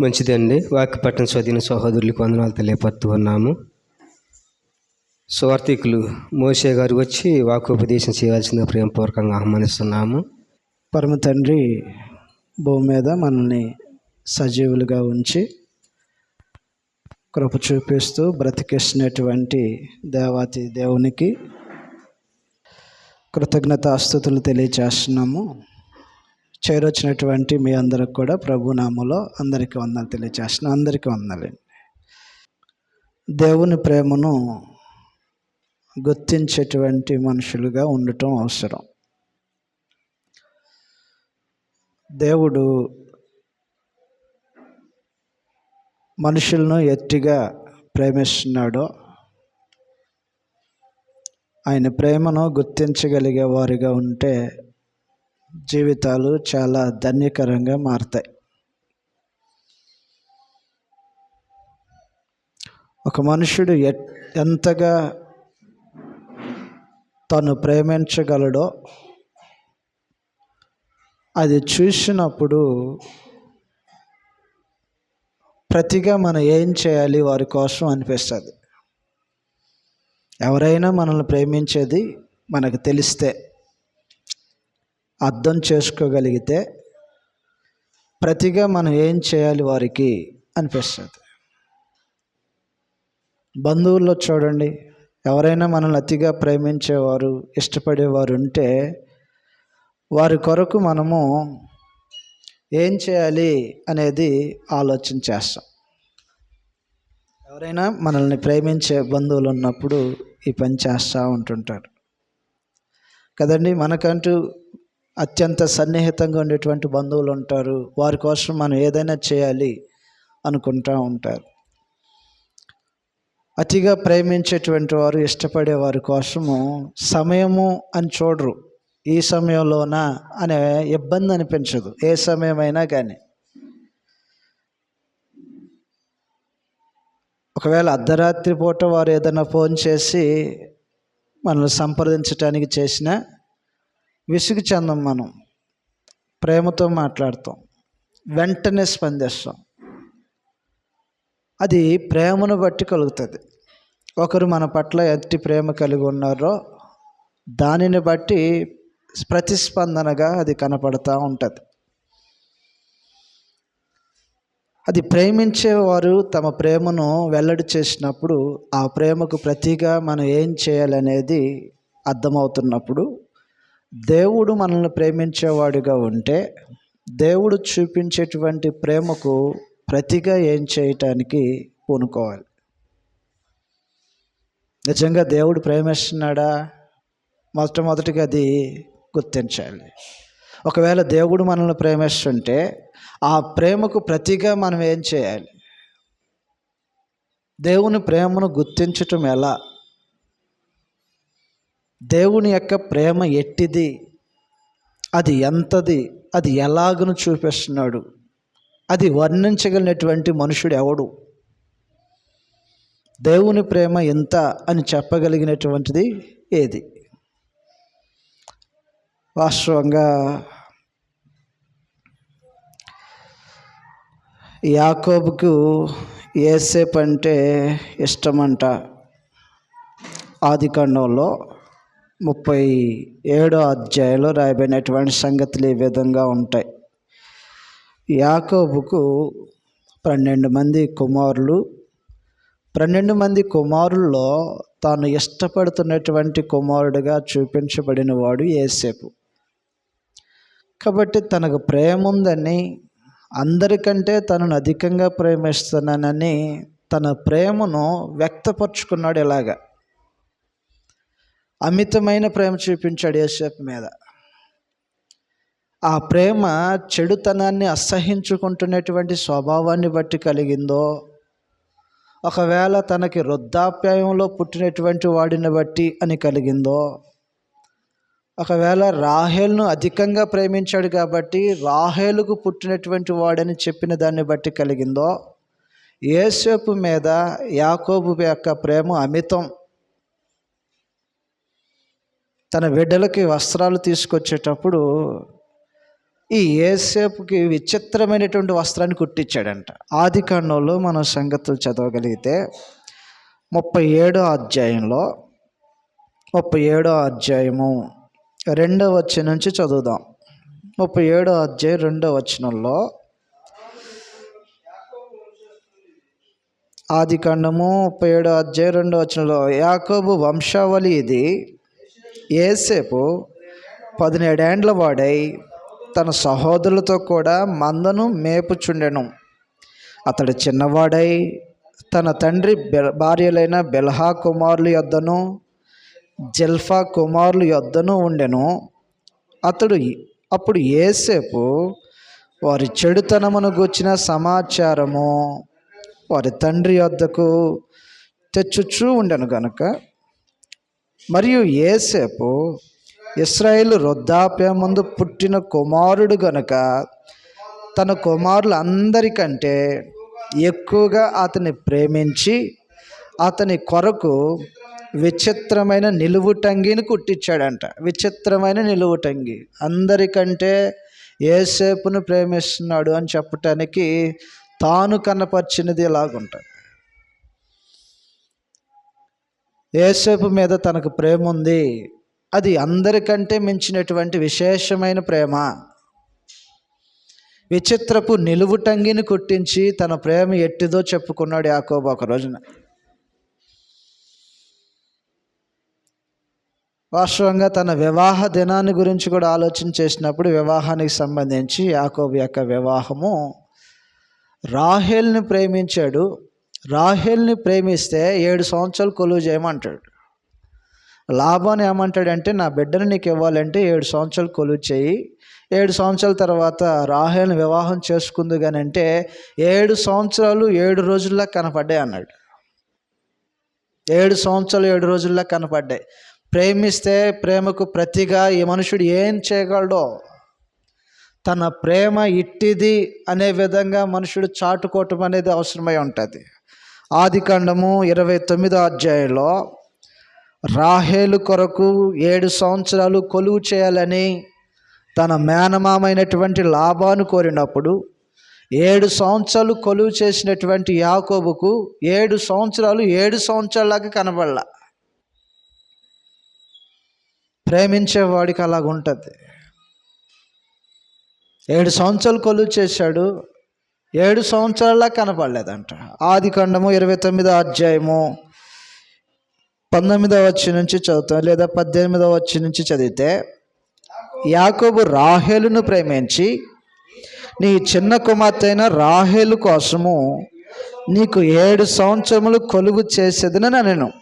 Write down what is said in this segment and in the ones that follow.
మంచిదండి. వాక్యపట్నం చదివిన సహోదరులకు వందనాలు తెలియపడుతూ ఉన్నాము. స్వార్థికులు మోసే గారు వచ్చి వాకోపదేశం చేయాల్సిందిగా ప్రేమపూర్వకంగా ఆహ్వానిస్తున్నాము. పరమ తండ్రి భూమి మీద మనల్ని సజీవులుగా ఉంచి కృప చూపిస్తూ బ్రతికిస్తున్నటువంటి దేవాతి దేవునికి కృతజ్ఞతాస్థుతులు తెలియచేస్తున్నాము. చేరొచ్చినటువంటి మీ అందరికి కూడా ప్రభు నామలో అందరికీ వందలు తెలియచేస్తున్నాం. అందరికీ వందలండి. దేవుని ప్రేమను గుర్తించేటువంటి మనుషులుగా ఉండటం అవసరం. దేవుడు మనుషులను ఎట్టిగా ప్రేమిస్తున్నాడో ఆయన ప్రేమను గుర్తించగలిగే వారిగా ఉంటే జీవితాలు చాలా ధన్యకరంగా మారుతాయి. ఒక మనుషుడు ఎ- ఎంతగా తను ప్రేమించగలడో అది చూసినప్పుడు ప్రతిగా మనం ఏం చేయాలి వారి కోసం అనిపిస్తుంది. ఎవరైనా మనల్ని ప్రేమించేది మనకు తెలిస్తే అర్థం చేసుకోగలిగితే ప్రతిగా మనం ఏం చేయాలి వారికి అనిపిస్తుంది. బంధువుల్లో చూడండి ఎవరైనా మనల్ని అతిగా ప్రేమించేవారు ఇష్టపడేవారు ఉంటే వారి కొరకు మనము ఏం చేయాలి అనేది ఆలోచన చేస్తాం. ఎవరైనా మనల్ని ప్రేమించే బంధువులు ఉన్నప్పుడు ఈ పని చేస్తూ ఉంటుంటారు. కదండి మనకంటూ అత్యంత సన్నిహితంగా ఉండేటువంటి బంధువులు ఉంటారు. వారి కోసం మనం ఏదైనా చేయాలి అనుకుంటూ ఉంటారు. అతిగా ప్రేమించేటువంటి వారు ఇష్టపడే వారి కోసము సమయము అని చూడరు. ఈ సమయంలోనా అనే ఇబ్బంది అనిపించదు. ఏ సమయమైనా కానీ ఒకవేళ అర్ధరాత్రి పూట వారు ఏదైనా ఫోన్ చేసి మనల్ని సంప్రదించడానికి చేసినా విసుగు చెందం మనం. ప్రేమతో మాట్లాడతాం. వెంటనే స్పందిస్తాం. అది ప్రేమను బట్టి కలుగుతుంది. ఒకరు మన పట్ల ఎట్టి ప్రేమ కలిగి ఉన్నారో దానిని బట్టి ప్రతిస్పందనగా అది కనపడతా ఉంటుంది. అది ప్రేమించేవారు తమ ప్రేమను వెల్లడి చేసినప్పుడు ఆ ప్రేమకు ప్రతిగా మనం ఏం చేయాలనేది అర్థమవుతున్నప్పుడు దేవుడు మనల్ని ప్రేమించేవాడిగా ఉంటే దేవుడు చూపించేటువంటి ప్రేమకు ప్రతిగా ఏం చేయటానికి పూనుకోవాలి. నిజంగా దేవుడు ప్రేమిస్తున్నాడా? మొట్టమొదటిగా అది గుర్తించాలి. ఒకవేళ దేవుడు మనల్ని ప్రేమిస్తుంటే ఆ ప్రేమకు ప్రతిగా మనం ఏం చేయాలి? దేవుని ప్రేమను గుర్తించటం ఎలా? దేవుని యొక్క ప్రేమ ఎట్టిది? అది ఎంతది? అది ఎలాగను చూపిస్తున్నాడు? అది వర్ణించగలిగినటువంటి మనుషుడు ఎవడు? దేవుని ప్రేమ ఎంత అని చెప్పగలిగినటువంటిది ఏది? వాస్తవంగా యాకోబుకు ఏసేపు అంటే ఇష్టమంట. ఆది కాండంలో ముప్పై ఏడో అధ్యాయంలో రాయబడినటువంటి సంగతులు ఈ విధంగా ఉంటాయి. యాకోబుకు పన్నెండు మంది కుమారులు. పన్నెండు మంది కుమారుల్లో తాను ఇష్టపడుతున్నటువంటి కుమారుడిగా చూపించబడిన వాడు ఏసేపు కాబట్టి తనకు ప్రేమ ఉందని అందరికంటే తనను అధికంగా ప్రేమిస్తున్నానని తన ప్రేమను వ్యక్తపరుచుకున్నాడు ఇలాగా. అమితమైన ప్రేమ చూపించాడు యేసేపు మీద. ఆ ప్రేమ చెడుతనాన్ని అసహించుకుంటున్నటువంటి స్వభావాన్ని బట్టి కలిగిందో ఒకవేళ తనకి వృద్ధాప్యాయంలో పుట్టినటువంటి వాడిని బట్టి అని కలిగిందో ఒకవేళ రాహేల్ను అధికంగా ప్రేమించాడు కాబట్టి రాహేలుకు పుట్టినటువంటి వాడని చెప్పిన దాన్ని బట్టి కలిగిందో ఏసేపు మీద యాకోబు యొక్క ప్రేమ అమితం. తన బిడ్డలకి వస్త్రాలు తీసుకొచ్చేటప్పుడు ఈ ఏసేపుకి విచిత్రమైనటువంటి వస్త్రాన్ని కుట్టించాడంట. ఆది కాండంలో మనం సంగతులు చదవగలిగితే ముప్పై ఏడో అధ్యాయంలో ముప్పై ఏడో అధ్యాయము రెండో వచ్చిన నుంచి చదువుదాం. ముప్పై ఏడో అధ్యాయం రెండో వచనంలో ఆది కాండము ముప్పై ఏడో అధ్యాయం రెండో వచనంలో యాకోబు వంశావళి ఇది ఏసేపు పదిహేడేండ్ల వాడై తన సహోదరులతో కూడా మందను మేపుచుండెను. అతడు చిన్నవాడై తన తండ్రి భార్యలైన బెల్హా కుమారులు యొద్దను జల్ఫా కుమారులు యొద్దను ఉండెను. అతడు అప్పుడు ఏసేపు వారి చెడుతనమును గూర్చిన సమాచారము వారి తండ్రి వద్దకు తెచ్చుచూ ఉండెను గనుక మరియు ఏసేపు ఇస్రాయేల్ వృద్ధాప్య ముందు పుట్టిన కుమారుడు గనుక తన కుమారులందరికంటే ఎక్కువగా అతన్ని ప్రేమించి అతని కొరకు విచిత్రమైన నిలువుటంగిని కుట్టించాడంట. విచిత్రమైన నిలువుటంగి అందరికంటే ఏసేపును ప్రేమిస్తున్నాడు అని చెప్పటానికి తాను కనపరిచినది ఎలాగుంటుంది? ఏసేపు మీద తనకు ప్రేమ ఉంది. అది అందరికంటే మించినటువంటి విశేషమైన ప్రేమ. విచిత్రపు నిలువుటంగిని కుట్టించి తన ప్రేమ ఎట్టిదో చెప్పుకున్నాడు యాకోబు ఒక రోజున. వాస్తవంగా తన వివాహ దినాన్ని గురించి కూడా ఆలోచన చేసినప్పుడు వివాహానికి సంబంధించి యాకోబు యొక్క వివాహము రాహేల్ని ప్రేమించాడు. రాహేల్ని ప్రేమిస్తే ఏడు సంవత్సరాలు కొలువు చేయమంటాడు. లాభాన్ని ఏమంటాడంటే నా బిడ్డను నీకు ఇవ్వాలంటే ఏడు సంవత్సరాలు కొలువు చేయి. ఏడు సంవత్సరాల తర్వాత రాహేల్ని వివాహం చేసుకుంది కానీ అంటే ఏడు సంవత్సరాలు ఏడు రోజుల్లో కనపడ్డాయి అన్నాడు. ఏడు సంవత్సరాలు ఏడు రోజుల్లో కనపడ్డాయి. ప్రేమిస్తే ప్రేమకు ప్రతిగా ఈ మనుషుడు ఏం చేయగలడో తన ప్రేమ ఇట్టిది అనే విధంగా మనుషుడు చాటుకోవటం అనేది అవసరమై ఉంటుంది. ఆది కాండము ఇరవై తొమ్మిదో అధ్యాయంలో రాహేలు కొరకు ఏడు సంవత్సరాలు కొలువు చేయాలని తన మేనమామైనటువంటి లాభాను కోరినప్పుడు ఏడు సంవత్సరాలు కొలువు చేసినటువంటి యాకోబుకు ఏడు సంవత్సరాలు ఏడు సంవత్సరాలాగా కనబడలా. ప్రేమించేవాడికి అలాగుంటుంది. ఉంటుంది ఏడు సంవత్సరాలు కొలు చేశాడు. ఏడు సంవత్సరాల కనపడలేదంట. ఆది ఖండము ఇరవై తొమ్మిదో అధ్యాయము పంతొమ్మిదవ వచ్చి నుంచి చదువుతాం లేదా పద్దెనిమిదవ వచ్చి నుంచి చదివితే యాకోబు రాహేలును ప్రేమించి నీ చిన్న కుమార్తె అయిన రాహేలు కోసము నీకు ఏడు సంవత్సరములు కొలువు చేసేదని నేను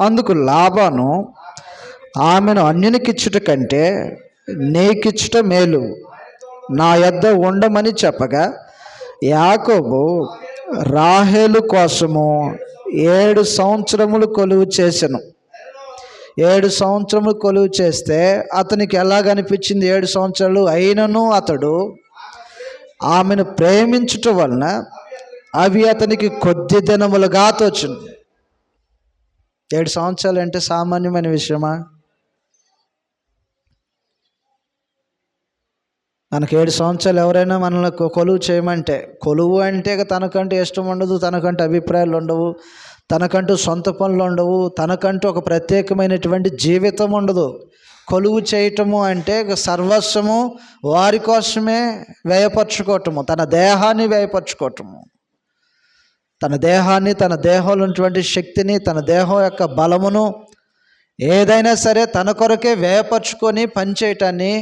అందుకు లాభాను ఆమెను అన్యునికిచ్చుట కంటే నీకిచ్చుట మేలు. నా యొద్ద ఉండమని చెప్పగా యాకోబు రాహేలు కోసము ఏడు సంవత్సరములు కొలువు చేశాను ఏడు సంవత్సరములు కొలువు చేస్తే అతనికి ఎలాగనిపించింది ఏడు సంవత్సరాలు? అయినను అతడు ఆమెను ప్రేమించుట వలన అవి అతనికి కొద్ది దినములుగా తోచును. ఏడు సంవత్సరాలు అంటే సామాన్యమైన విషయమా? మనకి ఏడు సంవత్సరాలు ఎవరైనా మనల్ని కొలువు చేయమంటే కొలువు అంటే ఇక తనకంటూ ఇష్టం ఉండదు తనకంటూ అభిప్రాయాలు ఉండవు తనకంటూ సొంత పనులు ఉండవు తనకంటూ ఒక ప్రత్యేకమైనటువంటి జీవితం ఉండదు. కొలువు చేయటము అంటే ఇక సర్వస్వము వారి కోసమే వ్యయపరచుకోవటము తన దేహాన్ని వ్యయపరచుకోవటము. తన దేహాన్ని తన దేహంలో ఉన్నటువంటి శక్తిని తన దేహం యొక్క బలమును ఏదైనా సరే తన కొరకే వ్యయపరచుకొని పనిచేయటాన్ని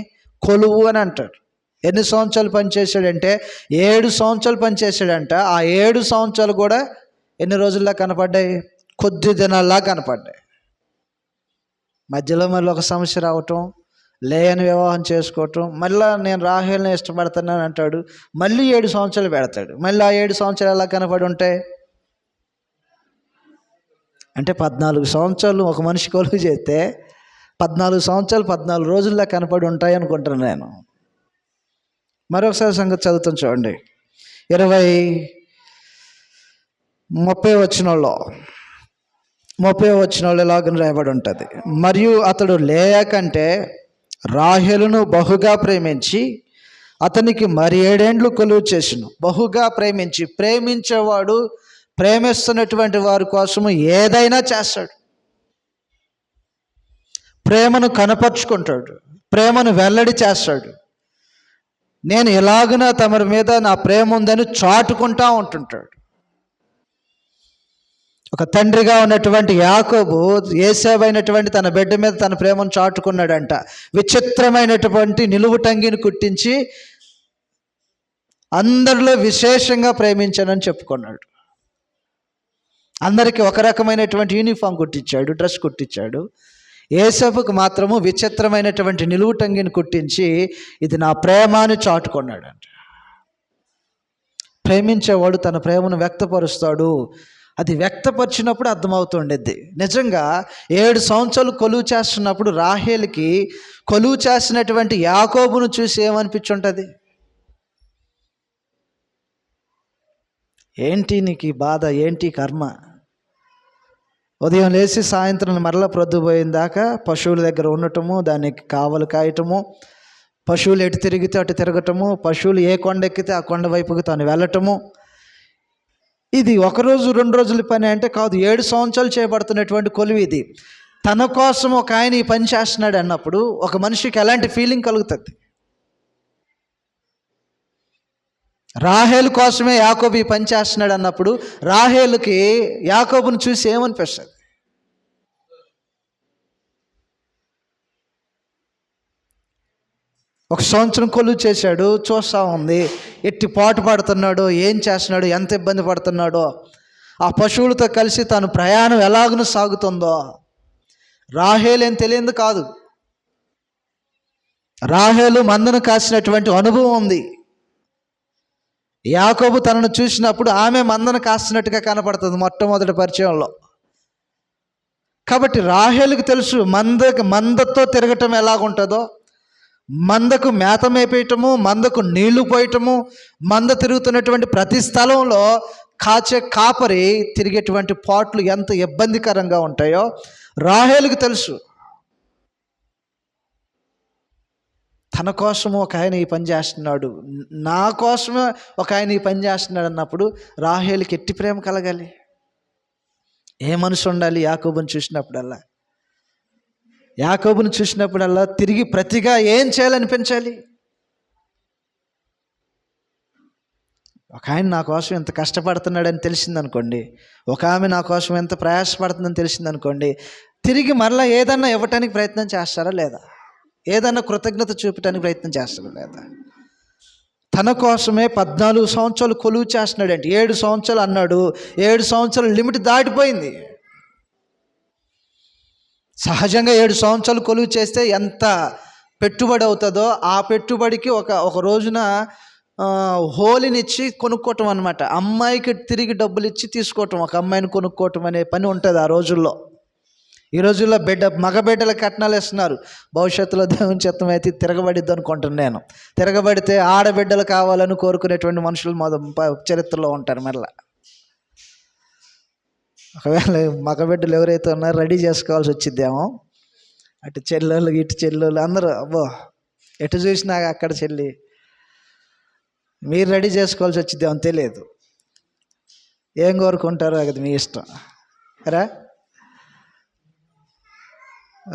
కొలువు అని అంటాడు ఎన్ని సంవత్సరాలు పనిచేశాడంటే ఏడు సంవత్సరాలు పనిచేశాడంట. ఆ ఏడు సంవత్సరాలు కూడా ఎన్ని రోజుల్లో కనపడ్డాయి? కొద్ది దినాల్లా కనపడ్డాయి. మధ్యలో మళ్ళీ ఒక సమస్య రావటం లేని వివాహం చేసుకోవటం మళ్ళీ నేను రాహేల్ని ఇష్టపడుతున్నాను అంటాడు. మళ్ళీ ఏడు సంవత్సరాలు పెడతాడు. మళ్ళీ ఆ ఏడు సంవత్సరాలు ఎలా కనపడి ఉంటాయి? అంటే పద్నాలుగు సంవత్సరాలు ఒక మనిషి కొలువు చేస్తే పద్నాలుగు సంవత్సరాలు పద్నాలుగు రోజుల్లో కనపడి ఉంటాయి అనుకుంటున్నాను నేను. మరొకసారి సంగతి చదువుతాం చూడండి. ఇరవై ముప్పై వచ్చినలో ముప్పై వచ్చిన వాళ్ళు రాయబడి ఉంటుంది? మరియు అతడు లేయకంటే రాహెలును బహుగా ప్రేమించి అతనికి మరి ఏడేండ్లు కొలువు చేసిన? బహుగా ప్రేమించి ప్రేమించేవాడు ప్రేమిస్తున్నటువంటి వారి కోసము ఏదైనా చేస్తాడు. ప్రేమను కనపరుచుకుంటాడు. ప్రేమను వెల్లడి చేస్తాడు. నేను ఎలాగున తమరి మీద నా ప్రేమ ఉందని చాటుకుంటా ఉంటుంటాడు. ఒక తండ్రిగా ఉన్నటువంటి యాకోబు ఏసేవైనటువంటి తన బిడ్డ మీద తన ప్రేమను చాటుకున్నాడంట. విచిత్రమైనటువంటి నిలువు టంగిని కుట్టించి అందరిలో విశేషంగా ప్రేమించానని చెప్పుకున్నాడు. అందరికీ ఒక రకమైనటువంటి యూనిఫామ్ కుట్టించాడు డ్రెస్ కుట్టించాడు. ఏసపుకు మాత్రము విచిత్రమైనటువంటి నిలువుటంగిని కుట్టించి ఇది నా ప్రేమ అని చాటుకున్నాడంట. ప్రేమించేవాడు తన ప్రేమను వ్యక్తపరుస్తాడు. అది వ్యక్తపరిచినప్పుడు అర్థమవుతుండేది. నిజంగా ఏడు సంవత్సరాలు కొలువు చేస్తున్నప్పుడు రాహేల్కి కొలువు చేసినటువంటి యాకోబును చూసి ఏమనిపించుంటుంది? ఏంటి నీకు ఈ బాధ? ఏంటి కర్మ? ఉదయం లేచి సాయంత్రం మరల ప్రొద్దుపోయిన దాకా పశువుల దగ్గర ఉండటము దానికి కావలు కాయటము పశువులు ఎటు తిరిగితే అటు తిరగటము పశువులు ఏ కొండ ఎక్కితే ఆ కొండ వైపుకి తాను వెళ్ళటము. ఇది ఒక రోజు రెండు రోజుల పని అంటే కాదు ఏడు సంవత్సరాలు చేయబడుతున్నటువంటి కొలువు ఇది. తన కోసం ఒక ఆయన ఈ పని చేస్తున్నాడు అన్నప్పుడు ఒక మనిషికి ఎలాంటి ఫీలింగ్ కలుగుతుంది? రాహేలు కోసమే యాకోబు ఈ పని చేస్తున్నాడు అన్నప్పుడు రాహేలుకి యాకోబును చూసి ఏమనిపిస్తుంది? ఒక సంవత్సరం కొలువు చేశాడు చూస్తూ ఉంది. ఎట్టి పాటు పడుతున్నాడో ఏం చేస్తున్నాడో ఎంత ఇబ్బంది పడుతున్నాడో. ఆ పశువులతో కలిసి తను ప్రయాణం ఎలాగను సాగుతుందో. రాహేలు ఏం తెలియదు కాదు. రాహేలు మందను కాసినటువంటి అనుభవం ఉంది. యాకోబు తనను చూసినప్పుడు ఆమె మందను కాస్తున్నట్టుగా కనపడుతుంది మొట్టమొదటి పరిచయంలో. కాబట్టి రాహేలుకు తెలుసు మంద మందతో తిరగటం ఎలాగుంటుందో. మందకు మేత మేపేయటము మందకు నీళ్ళు పోయటము మంద తిరుగుతున్నటువంటి ప్రతి స్థలంలో కాచే కాపరి తిరిగేటువంటి పాట్లు ఎంత ఇబ్బందికరంగా ఉంటాయో రాహేలుకు తెలుసు. తన కోసం ఒక ఆయన ఈ పని చేస్తున్నాడు. నా కోసమే ఒక ఆయన ఈ పని చేస్తున్నాడు అన్నప్పుడు రాహేలికి ఎట్టి ప్రేమ కలగాలి? ఏ మనసు ఉండాలి యాకోబుని చూసినప్పుడల్లా? యాకోబుని చూసినప్పుడల్లా తిరిగి ప్రతిగా ఏం చేయాలనిపించాలి? ఒక ఆయన నా కోసం ఎంత కష్టపడుతున్నాడని తెలిసిందనుకోండి ఒక ఆమె నా కోసం ఎంత ప్రయాసపడుతుందని తెలిసిందనుకోండి తిరిగి మరలా ఏదన్నా ఇవ్వటానికి ప్రయత్నం చేస్తారా లేదా? ఏదైనా కృతజ్ఞత చూపటానికి ప్రయత్నం చేస్తాడు లేదా తన కోసమే పద్నాలుగు సంవత్సరాలు కొలువు చేస్తున్నాడంటే. ఏడు సంవత్సరాలు అన్నాడు. ఏడు సంవత్సరాలు లిమిట్ దాటిపోయింది. సహజంగా ఏడు సంవత్సరాలు కొలువు చేస్తే ఎంత పెట్టుబడి అవుతుందో ఆ పెట్టుబడికి ఒక ఒక రోజున ఆ, హోలీనిచ్చి కొనుక్కోవటం అనమాట అమ్మాయికి తిరిగి డబ్బులు ఇచ్చి తీసుకోవటం ఒక అమ్మాయిని కొనుక్కోవటం అనే పని ఉంటుంది ఆ రోజుల్లో. ఈ రోజుల్లో బిడ్డ మగ బిడ్డల కట్నాలు ఇస్తున్నారు భవిష్యత్తులో దేవుని చిత్తం అయితే తిరగబడిద్ది అనుకుంటున్నాను నేను. తిరగబడితే ఆడబిడ్డలు కావాలని కోరుకునేటువంటి మనుషులు మొద చరిత్రలో ఉంటారు మరలా. ఒకవేళ మగ బిడ్డలు ఎవరైతే ఉన్నారో రెడీ చేసుకోవాల్సి వచ్చిద్దేమో. అటు చెల్లెళ్ళు ఇటు చెల్లెళ్ళు అందరూ అబ్బో ఎటు చూసినా అక్కడ చెల్లి. మీరు రెడీ చేసుకోవాల్సి వచ్చిద్దేమో తెలియదు. ఏం కోరుకుంటారో అది మీ ఇష్టం. రా.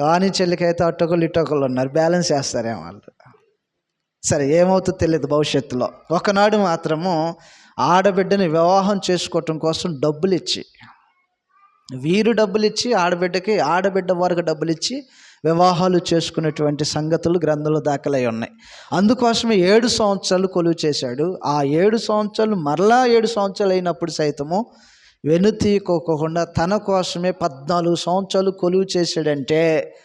వాణి చెల్లికైతే అట్టొకళ్ళు ఇట్టొకళ్ళు ఉన్నారు. బ్యాలెన్స్ చేస్తారేమో వాళ్ళు. సరే ఏమవుతుందో తెలియదు భవిష్యత్తులో. ఒకనాడు మాత్రము ఆడబిడ్డని వివాహం చేసుకోవటం కోసం డబ్బులు ఇచ్చి వీరు డబ్బులు ఇచ్చి ఆడబిడ్డకి ఆడబిడ్డ వారికి డబ్బులు ఇచ్చి వివాహాలు చేసుకునేటువంటి సంగతులు గ్రంథంలో దాఖలై ఉన్నాయి. అందుకోసమే ఏడు సంవత్సరాలు కొలువు చేశాడు. ఆ ఏడు సంవత్సరాలు మరలా ఏడు సంవత్సరాలు అయినప్పుడు సైతము వెనుతీకోకుండా తన కోసమే పద్నాలుగు సంవత్సరాలు కొలువు చేశాడంటే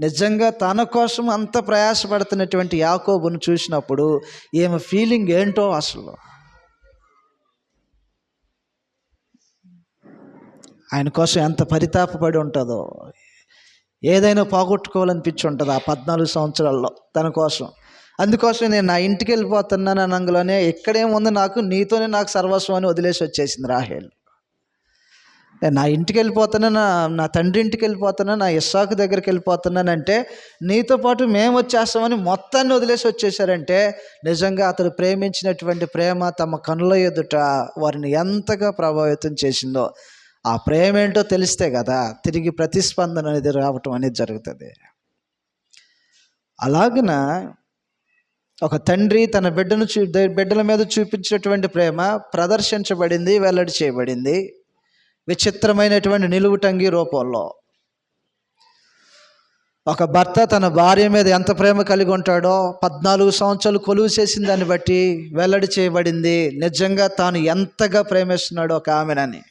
నిజంగా తన కోసం అంత ప్రయాసపడుతున్నటువంటి యాకోబును చూసినప్పుడు ఈమె ఫీలింగ్ ఏంటో అసలు? ఆయన కోసం ఎంత పరితాపపడి ఉంటుందో ఏదైనా పోగొట్టుకోవాలనిపించి ఉంటుంది ఆ పద్నాలుగు సంవత్సరాల్లో తన కోసం. అందుకోసం నేను నా ఇంటికి వెళ్ళిపోతున్నాను అనంగలోనే ఇక్కడేముంది నాకు నీతోనే నాకు సర్వస్వాన్ని వదిలేసి వచ్చేసింది రాహేల్. నేను నా ఇంటికి వెళ్ళిపోతున్నా నా నా తండ్రి ఇంటికి వెళ్ళిపోతున్నా నా ఇస్సాకు దగ్గరికి వెళ్ళిపోతున్నానంటే నీతో పాటు మేము వచ్చేస్తామని మొత్తాన్ని వదిలేసి వచ్చేసారంటే నిజంగా అతడు ప్రేమించినటువంటి ప్రేమ తమ కనుల ఎదుట వారిని ఎంతగా ప్రభావితం చేసిందో ఆ ప్రేమ ఏంటో తెలిస్తే కదా తిరిగి ప్రతిస్పందన అనేది రావటం అనేది జరుగుతుంది. అలాగన ఒక తండ్రి తన బిడ్డను చూ బిడ్డల మీద చూపించినటువంటి ప్రేమ ప్రదర్శించబడింది వెల్లడి చేయబడింది. విచిత్రమైనటువంటి నిలువుటంగి రూపంలో. ఒక భర్త తన భార్య మీద ఎంత ప్రేమ కలిగి ఉంటాడో పద్నాలుగు సంవత్సరాలు కొలువు చేసిన దాన్ని బట్టి వెల్లడి చేయబడింది. నిజంగా తాను ఎంతగా ప్రేమిస్తున్నాడో ఒక ఆమెనని.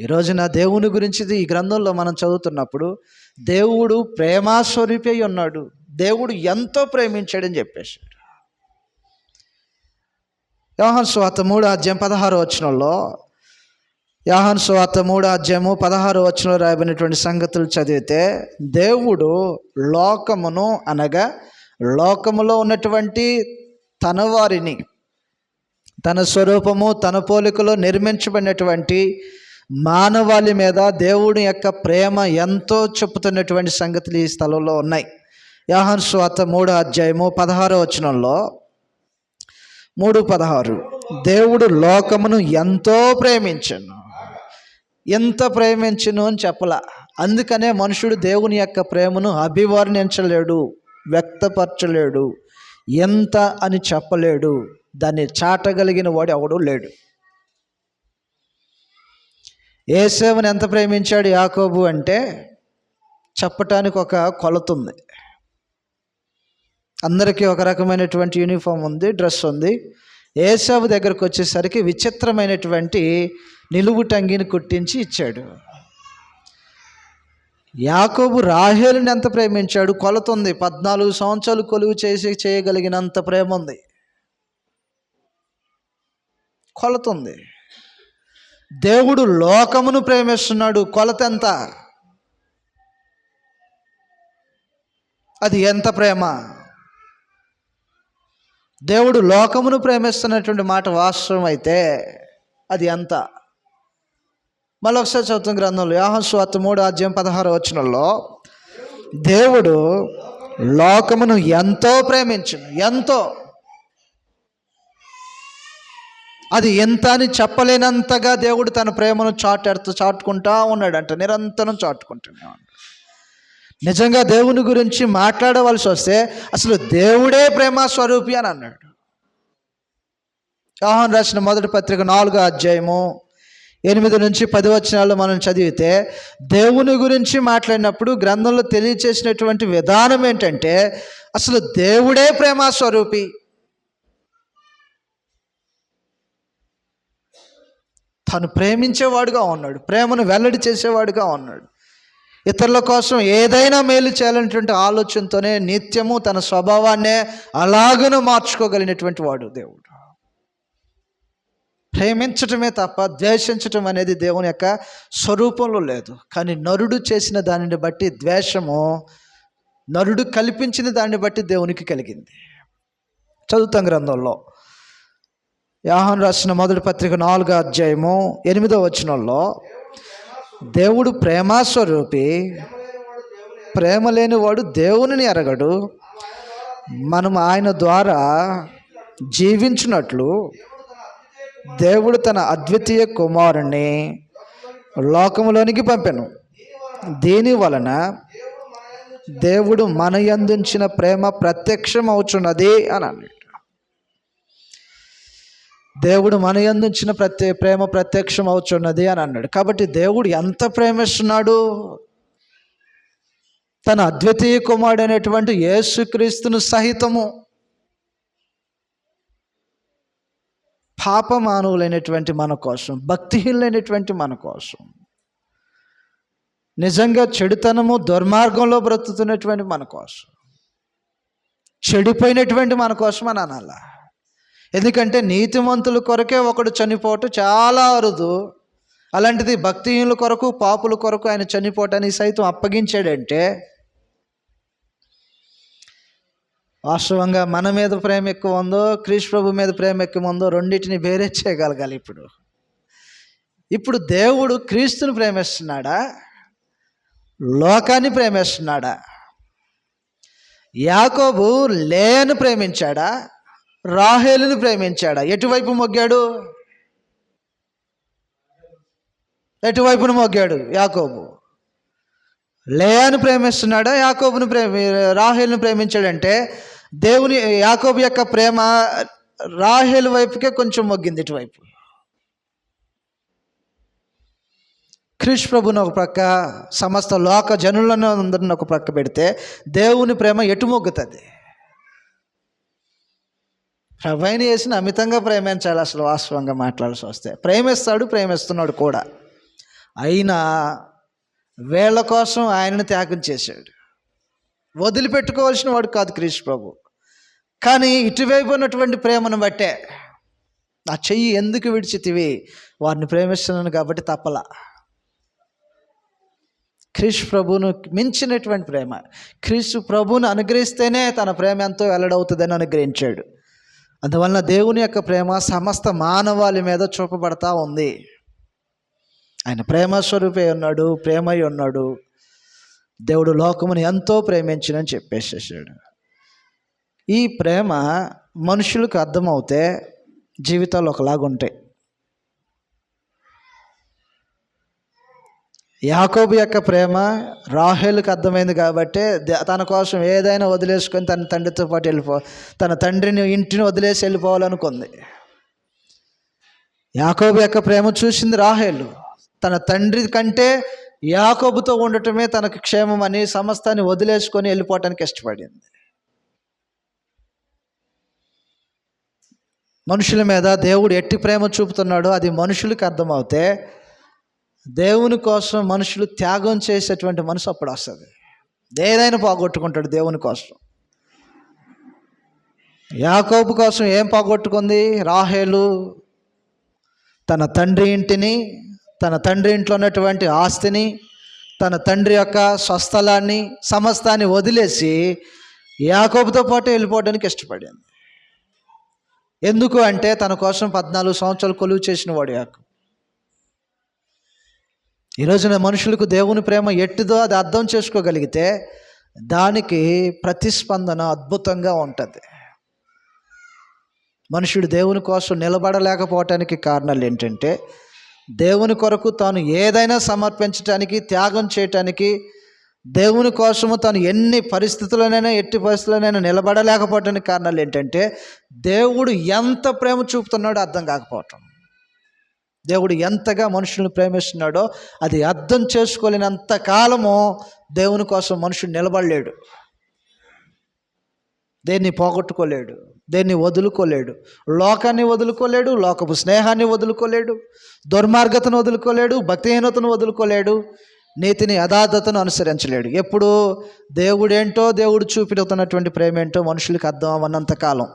ఈరోజు నా దేవుని గురించి ఈ గ్రంథంలో మనం చదువుతున్నప్పుడు దేవుడు ప్రేమాస్వరూపి అయి ఉన్నాడు. దేవుడు ఎంతో ప్రేమించాడని చెప్పేశాడు యోహన్ స్వాత మూడు అధ్యాయం పదహారు వచనంలో యోహన్ స్వాత మూడు అధ్యాయము పదహారు వచనంలో రాయబడినటువంటి సంగతులు చదివితే దేవుడు లోకమును అనగా లోకములో ఉన్నటువంటి తన వారిని తన స్వరూపము తన పోలికలో నిర్మించబడినటువంటి మానవాళి మీద దేవుని యొక్క ప్రేమ ఎంతో చెప్పుతున్నటువంటి సంగతులు ఈ స్థలంలో ఉన్నాయి. యాహన్ స్వాత మూడో అధ్యాయము పదహారో వచనంలో మూడు పదహారు దేవుడు లోకమును ఎంతో ప్రేమించను. ఎంత ప్రేమించును అని చెప్పలా. అందుకనే మనుషుడు దేవుని యొక్క ప్రేమను అభివర్ణించలేడు వ్యక్తపరచలేడు ఎంత అని చెప్పలేడు. దాన్ని చాటగలిగిన వాడు ఎవడూ లేడు. ఏసేవుని ఎంత ప్రేమించాడు యాకోబు అంటే చెప్పటానికి ఒక కొలత ఉంది. అందరికీ ఒక రకమైనటువంటి యూనిఫామ్ ఉంది డ్రెస్ ఉంది. ఏసావు దగ్గరకు వచ్చేసరికి విచిత్రమైనటువంటి నిలువు టంగిని కుట్టించి ఇచ్చాడు. యాకోబు రాహేలుని ఎంత ప్రేమించాడు? కొలత ఉంది పద్నాలుగు సంవత్సరాలు కొలువు చేసి చేయగలిగినంత ప్రేమ ఉంది కొలత ఉంది దేవుడు లోకమును ప్రేమిస్తున్నాడు. కొలత ఎంత? అది ఎంత ప్రేమ? దేవుడు లోకమును ప్రేమిస్తున్నటువంటి మాట వాస్తవం అయితే అది ఎంత? మళ్ళొకసారి చదువుతున్న గ్రంథంలో యాహస్వార్త మూడు అధ్యాయం పదహారు వచనంలో దేవుడు లోకమును ఎంతో ప్రేమించును. ఎంతో. అది ఎంత అని చెప్పలేనంతగా దేవుడు తన ప్రేమను చాటెడుతూ చాటుకుంటా ఉన్నాడంట. నిరంతరం చాటుకుంటున్నాడు నిజంగా దేవుని గురించి మాట్లాడవలసి వస్తే అసలు దేవుడే ప్రేమ స్వరూపి అని అన్నాడు. యోహన్ రాసిన మొదటి పత్రిక నాలుగో అధ్యాయము ఎనిమిది నుంచి పది వచనాలు మనం చదివితే దేవుని గురించి మాట్లాడినప్పుడు గ్రంథంలో తెలియచేసినటువంటి విధానం ఏంటంటే అసలు దేవుడే ప్రేమ స్వరూపి. తను ప్రేమించేవాడుగా ఉన్నాడు ప్రేమను వెల్లడి చేసేవాడుగా ఉన్నాడు. ఇతరుల కోసం ఏదైనా మేలు చేయాలనేటువంటి ఆలోచనతోనే నిత్యము తన స్వభావాన్నే అలాగను మార్చుకోగలిగినటువంటి వాడు దేవుడు. ప్రేమించటమే తప్ప ద్వేషించటం అనేది దేవుని యొక్క స్వరూపంలో లేదు. కానీ నరుడు చేసిన దానిని బట్టి ద్వేషము నరుడు కల్పించిన దాన్ని బట్టి దేవునికి కలిగింది. చదువుతాం గ్రంథంలో. యాహన్ రాసిన మొదటి పత్రిక నాలుగో అధ్యాయము ఎనిమిదో వచనంలో దేవుడు ప్రేమాస్వరూపి ప్రేమ లేనివాడు దేవునిని ఎరగడు. మనం ఆయన ద్వారా జీవించినట్లు దేవుడు తన అద్వితీయ కుమారుణ్ణి లోకములోనికి పంపాను. దీని వలన దేవుడు మన అందించిన ప్రేమ ప్రత్యక్షం అవుచున్నది అని అన్నాడు. దేవుడు మన ఎందుంచిన ప్రత్యే ప్రేమ ప్రత్యక్షం అవుచున్నది అని అన్నాడు. కాబట్టి దేవుడు ఎంత ప్రేమిస్తున్నాడు? తన అద్వితీయ కుమారుడు అనేటువంటి యేసుక్రీస్తును సహితము. పాపమానవులైనటువంటి మన కోసం భక్తిహీనులైనటువంటి మన కోసం నిజంగా చెడుతనము దుర్మార్గంలో బ్రతుకుతున్నటువంటి మన కోసం చెడిపోయినటువంటి మన కోసం అని అనాలా? ఎందుకంటే నీతిమంతుల కొరకే ఒకడు చనిపోవటం చాలా అరుదు. అలాంటిది భక్తిహీనుల కొరకు పాపుల కొరకు ఆయన చనిపోవటానికి సైతం అప్పగించాడంటే వాస్తవంగా మన మీద ప్రేమ ఎక్కువ ఉందో క్రీష్ ప్రభు మీద ప్రేమ ఎక్కువ ఉందో రెండింటిని వేరే చేయగలగాలి ఇప్పుడు. ఇప్పుడు దేవుడు క్రీస్తుని ప్రేమిస్తున్నాడా? లోకాన్ని ప్రేమిస్తున్నాడా? యాకోబు లేయను ప్రేమించాడా? రాహేలును ప్రేమించాడా? ఎటువైపు మొగ్గాడు? ఎటువైపును మొగ్గాడు? యాకోబు. లేయాను ప్రేమిస్తున్నాడా? యాకోబును ప్రేమి రాహేలును ప్రేమించాడంటే దేవుని యాకోబు యొక్క ప్రేమ రాహేలు వైపుకే కొంచెం మొగ్గింది ఇటువైపు. క్రిష్ ప్రభుని ఒక ప్రక్క సమస్త లోక జనులను అందరిని ఒక ప్రక్క పెడితే దేవుని ప్రేమ ఎటు మొగ్గుతుంది? ప్రభైని వేసిన అమితంగా ప్రేమించాలి అసలు వాస్తవంగా మాట్లాడాల్సి వస్తే. ప్రేమిస్తాడు ప్రేమిస్తున్నాడు కూడా. అయినా వేళ్ళ కోసం ఆయనను త్యాగం చేశాడు. వదిలిపెట్టుకోవాల్సిన వాడు కాదు క్రీష్ ప్రభు. కానీ ఇటువైపు ఉన్నటువంటి ప్రేమను బట్టే నా చెయ్యి ఎందుకు విడిచితివి? వారిని ప్రేమిస్తున్నాను కాబట్టి తప్పలా. క్రీష్ ప్రభును మించినటువంటి ప్రేమ. క్రీస్తు ప్రభువును అనుగ్రహిస్తేనే తన ప్రేమ ఎంతో వెల్లడవుతుందని అనుగ్రహించాడు. అందువలన దేవుని యొక్క ప్రేమ సమస్త మానవాళి మీద చూపబడతా ఉంది. ఆయన ప్రేమ స్వరూపే ఉన్నాడు ప్రేమై ఉన్నాడు. దేవుడు లోకముని ఎంతో ప్రేమించినని చెప్పేసేసాడు. ఈ ప్రేమ మనుషులకు అర్థమవుతే జీవితాలు ఒకలాగుంటాయి. యాకోబు యొక్క ప్రేమ రాహేలుకు అర్థమైంది కాబట్టి తన కోసం ఏదైనా వదిలేసుకొని తన తండ్రితో పాటు వెళ్ళిపో తన తండ్రిని ఇంటిని వదిలేసి వెళ్ళిపోవాలనుకుంది. యాకోబు యొక్క ప్రేమ చూసింది రాహేలు. తన తండ్రి కంటే యాకోబుతో ఉండటమే తనకు క్షేమం అని సమస్తాన్ని వదిలేసుకొని వెళ్ళిపోవటానికి ఇష్టపడింది. మనుషుల మీద దేవుడు ఎట్టి ప్రేమ చూపుతున్నాడో అది మనుషులకు అర్థమవుతే దేవుని కోసం మనుషులు త్యాగం చేసేటువంటి మనసు అప్పుడు వస్తుంది. ఏదైనా పోగొట్టుకుంటాడు దేవుని కోసం. యాకోబు కోసం ఏం పోగొట్టుకుంది? రాహేలు తన తండ్రి ఇంటిని తన తండ్రి ఇంట్లో ఉన్నటువంటి ఆస్తిని తన తండ్రి యొక్క స్వస్థలాన్ని సమస్తాన్ని వదిలేసి యాకోబుతో పాటు వెళ్ళిపోవడానికి ఇష్టపడింది. ఎందుకు అంటే తన కోసం పద్నాలుగు సంవత్సరాలు కొలువు చేసిన వాడు యాకోబు. ఈ రోజున మనుషులకు దేవుని ప్రేమ ఎట్టిదో అది అర్థం చేసుకోగలిగితే దానికి ప్రతిస్పందన అద్భుతంగా ఉంటుంది. మనుషుడు దేవుని కోసం నిలబడలేకపోవటానికి కారణాలు ఏంటంటే దేవుని కొరకు తాను ఏదైనా సమర్పించటానికి త్యాగం చేయటానికి దేవుని కోసము తాను ఎన్ని పరిస్థితుల్లోనైనా ఎట్టి పరిస్థితుల్లోనైనా నిలబడలేకపోవటానికి కారణాలు ఏంటంటే దేవుడు ఎంత ప్రేమ చూపుతున్నాడో అర్థం కాకపోవటం. దేవుడు ఎంతగా మనుషులను ప్రేమిస్తున్నాడో అది అర్థం చేసుకోలేనంత కాలము దేవుని కోసం మనుషుడు నిలబడలేడు. దేన్ని పోగొట్టుకోలేడు దేన్ని వదులుకోలేడు. లోకాన్ని వదులుకోలేడు లోకపు స్నేహాన్ని వదులుకోలేడు దుర్మార్గతను వదులుకోలేడు భక్తిహీనతను వదులుకోలేడు నీతిని యథార్థతను అనుసరించలేడు. ఎప్పుడు దేవుడేంటో దేవుడు చూపిడుతున్నటువంటి ప్రేమ ఏంటో మనుషులకు అర్థం అవ్వనంత కాలం.